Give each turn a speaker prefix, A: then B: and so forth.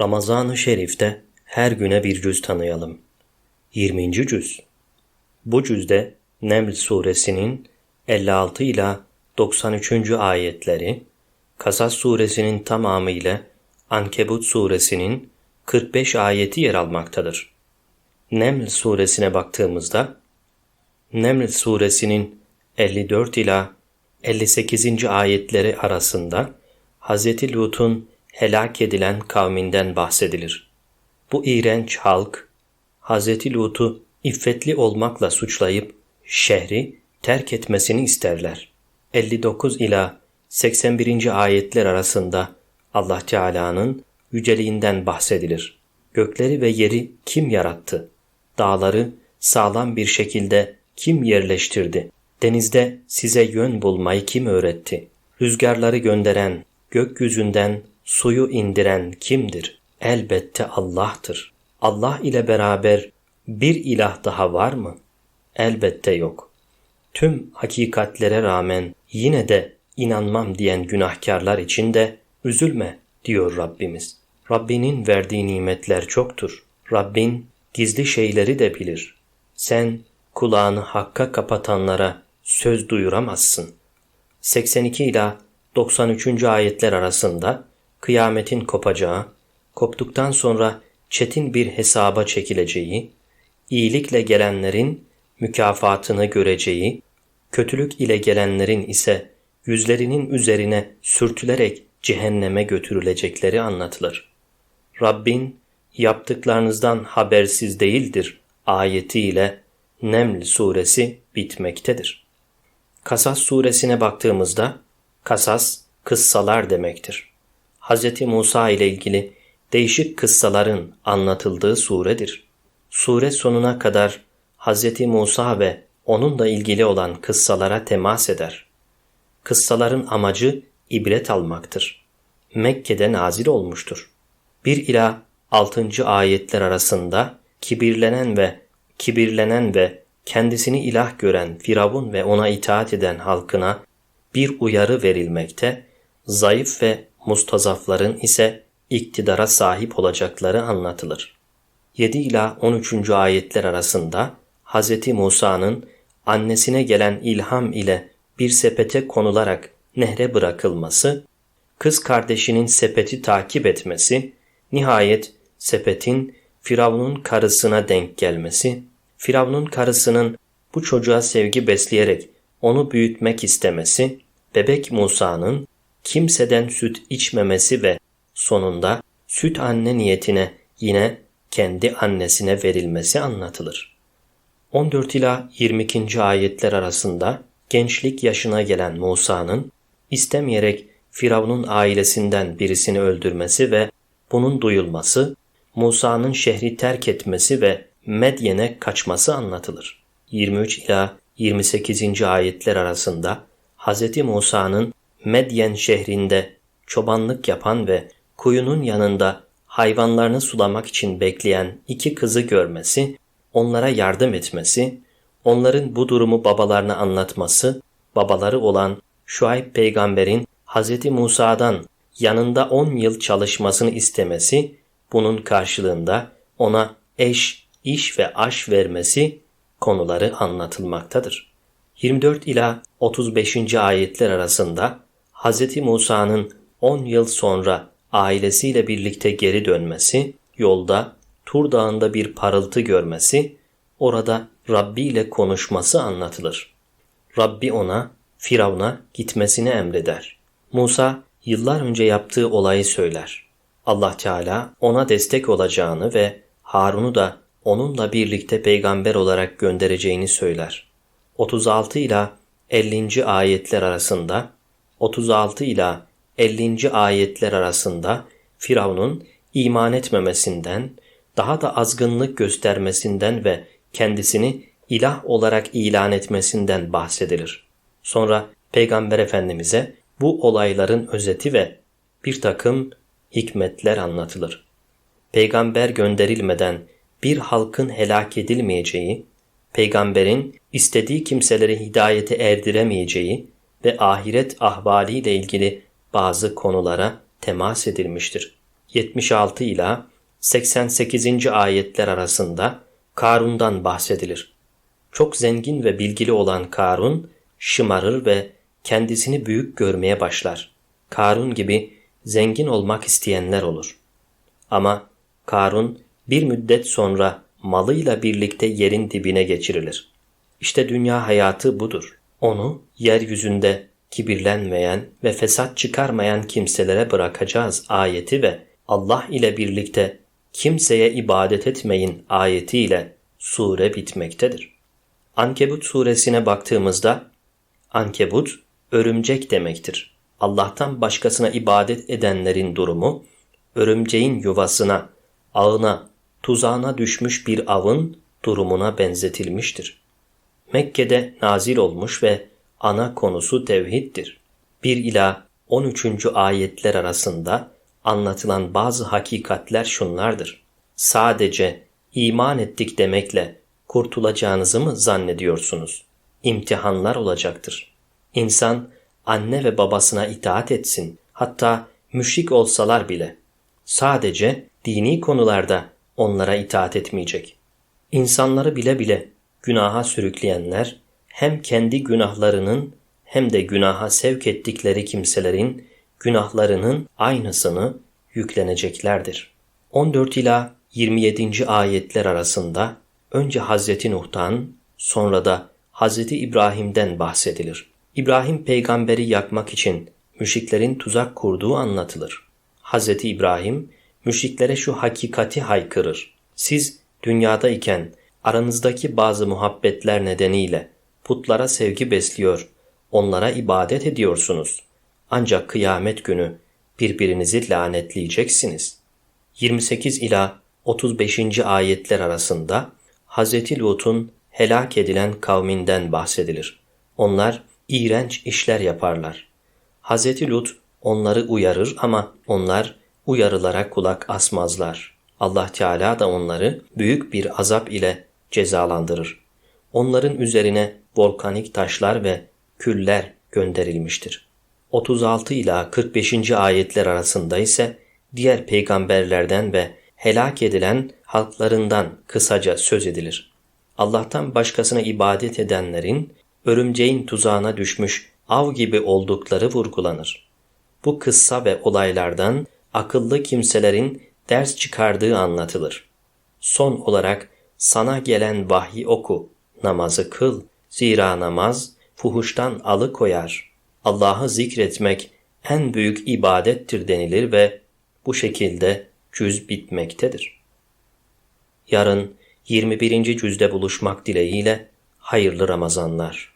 A: Ramazan-ı Şerif'te her güne bir cüz tanıyalım. 20. cüz. Bu cüzde Neml suresinin 56 ila 93. ayetleri, Kasas suresinin tamamı ile Ankebut suresinin 45 ayeti yer almaktadır. Neml suresine baktığımızda, Neml suresinin 54 ila 58. ayetleri arasında Hz. Lut'un helak edilen kavminden bahsedilir. Bu iğrenç halk, Hz. Lut'u iffetli olmakla suçlayıp şehri terk etmesini isterler. 59 ila 81. ayetler arasında Allah Teala'nın yüceliğinden bahsedilir. Gökleri ve yeri kim yarattı? Dağları sağlam bir şekilde kim yerleştirdi? Denizde size yön bulmayı kim öğretti? Rüzgarları gönderen, gökyüzünden suyu indiren kimdir? Elbette Allah'tır. Allah ile beraber bir ilah daha var mı? Elbette yok. Tüm hakikatlere rağmen yine de inanmam diyen günahkarlar için de üzülme diyor Rabbimiz. Rabbinin verdiği nimetler çoktur. Rabbin gizli şeyleri de bilir. Sen kulağını hakka kapatanlara söz duyuramazsın. 82 ila 93. ayetler arasında kıyametin kopacağı, koptuktan sonra çetin bir hesaba çekileceği, iyilikle gelenlerin mükafatını göreceği, kötülük ile gelenlerin ise yüzlerinin üzerine sürtülerek cehenneme götürülecekleri anlatılır. Rabbin yaptıklarınızdan habersiz değildir ayetiyle Neml suresi bitmektedir. Kasas suresine baktığımızda kasas kıssalar demektir. Hz. Musa ile ilgili değişik kıssaların anlatıldığı suredir. Sure sonuna kadar Hz. Musa ve onunla ilgili olan kıssalara temas eder. Kıssaların amacı ibret almaktır. Mekke'de nazil olmuştur. 1 ila 6. ayetler arasında kibirlenen ve kibirlenen ve kendisini ilah gören Firavun ve ona itaat eden halkına bir uyarı verilmekte, zayıf ve mustazafların ise iktidara sahip olacakları anlatılır. 7 ila 13. ayetler arasında Hz. Musa'nın annesine gelen ilham ile bir sepete konularak nehre bırakılması, kız kardeşinin sepeti takip etmesi, nihayet sepetin Firavun'un karısına denk gelmesi, Firavun'un karısının bu çocuğa sevgi besleyerek onu büyütmek istemesi, bebek Musa'nın kimseden süt içmemesi ve sonunda süt anne niyetine yine kendi annesine verilmesi anlatılır. 14 ila 22. ayetler arasında gençlik yaşına gelen Musa'nın istemeyerek Firavun'un ailesinden birisini öldürmesi ve bunun duyulması, Musa'nın şehri terk etmesi ve Medyen'e kaçması anlatılır. 23 ila 28. ayetler arasında Hz. Musa'nın Medyen şehrinde çobanlık yapan ve kuyunun yanında hayvanlarını sulamak için bekleyen iki kızı görmesi, onlara yardım etmesi, onların bu durumu babalarına anlatması, babaları olan Şuayb peygamberin Hz. Musa'dan yanında 10 yıl çalışmasını istemesi, bunun karşılığında ona eş, iş ve aş vermesi konuları anlatılmaktadır. 24 ila 35. ayetler arasında Hz. Musa'nın 10 yıl sonra ailesiyle birlikte geri dönmesi, yolda Tur Dağı'nda bir parıltı görmesi, orada Rabbi ile konuşması anlatılır. Rabbi ona, Firavun'a gitmesini emreder. Musa yıllar önce yaptığı olayı söyler. Allah Teala ona destek olacağını ve Harun'u da onunla birlikte peygamber olarak göndereceğini söyler. 36 ila 50. ayetler arasında 36 ila 50. ayetler arasında Firavun'un iman etmemesinden, daha da azgınlık göstermesinden ve kendisini ilah olarak ilan etmesinden bahsedilir. Sonra Peygamber Efendimiz'e bu olayların özeti ve bir takım hikmetler anlatılır. Peygamber gönderilmeden bir halkın helak edilmeyeceği, peygamberin istediği kimseleri hidayete erdiremeyeceği ve ahiret ahvaliyle ilgili bazı konulara temas edilmiştir. 76 ila 88. ayetler arasında Karun'dan bahsedilir. Çok zengin ve bilgili olan Karun şımarır ve kendisini büyük görmeye başlar. Karun gibi zengin olmak isteyenler olur. Ama Karun bir müddet sonra malıyla birlikte yerin dibine geçirilir. İşte dünya hayatı budur. Onu yeryüzünde kibirlenmeyen ve fesat çıkarmayan kimselere bırakacağız ayeti ve Allah ile birlikte kimseye ibadet etmeyin ayetiyle sure bitmektedir. Ankebut suresine baktığımızda Ankebut örümcek demektir. Allah'tan başkasına ibadet edenlerin durumu örümceğin yuvasına, ağına, tuzağına düşmüş bir avın durumuna benzetilmiştir. Mekke'de nazil olmuş ve ana konusu tevhiddir. 1 ila 13. ayetler arasında anlatılan bazı hakikatler şunlardır. Sadece iman ettik demekle kurtulacağınızı mı zannediyorsunuz? İmtihanlar olacaktır. İnsan anne ve babasına itaat etsin, hatta müşrik olsalar bile. Sadece dini konularda onlara itaat etmeyecek. İnsanları bile bile günaha sürükleyenler hem kendi günahlarının hem de günaha sevk ettikleri kimselerin günahlarının aynısını yükleneceklerdir. 14 ila 27. ayetler arasında önce Hazreti Nuh'tan sonra da Hazreti İbrahim'den bahsedilir. İbrahim peygamberi yakmak için müşriklerin tuzak kurduğu anlatılır. Hazreti İbrahim müşriklere şu hakikati haykırır. Siz dünyadayken aranızdaki bazı muhabbetler nedeniyle putlara sevgi besliyor, onlara ibadet ediyorsunuz. Ancak kıyamet günü birbirinizi lanetleyeceksiniz. 28 ila 35. ayetler arasında Hz. Lut'un helak edilen kavminden bahsedilir. Onlar iğrenç işler yaparlar. Hz. Lut onları uyarır ama onlar uyarılara kulak asmazlar. Allah Teala da onları büyük bir azap ile cezalandırır. Onların üzerine volkanik taşlar ve küller gönderilmiştir. 36 ila 45. ayetler arasında ise diğer peygamberlerden ve helak edilen halklarından kısaca söz edilir. Allah'tan başkasına ibadet edenlerin örümceğin tuzağına düşmüş av gibi oldukları vurgulanır. Bu kıssa ve olaylardan akıllı kimselerin ders çıkardığı anlatılır. Son olarak sana gelen vahyi oku, namazı kıl. Zira namaz fuhuştan alıkoyar. Allah'ı zikretmek en büyük ibadettir denilir ve bu şekilde cüz bitmektedir. Yarın 21. cüzde buluşmak dileğiyle hayırlı Ramazanlar.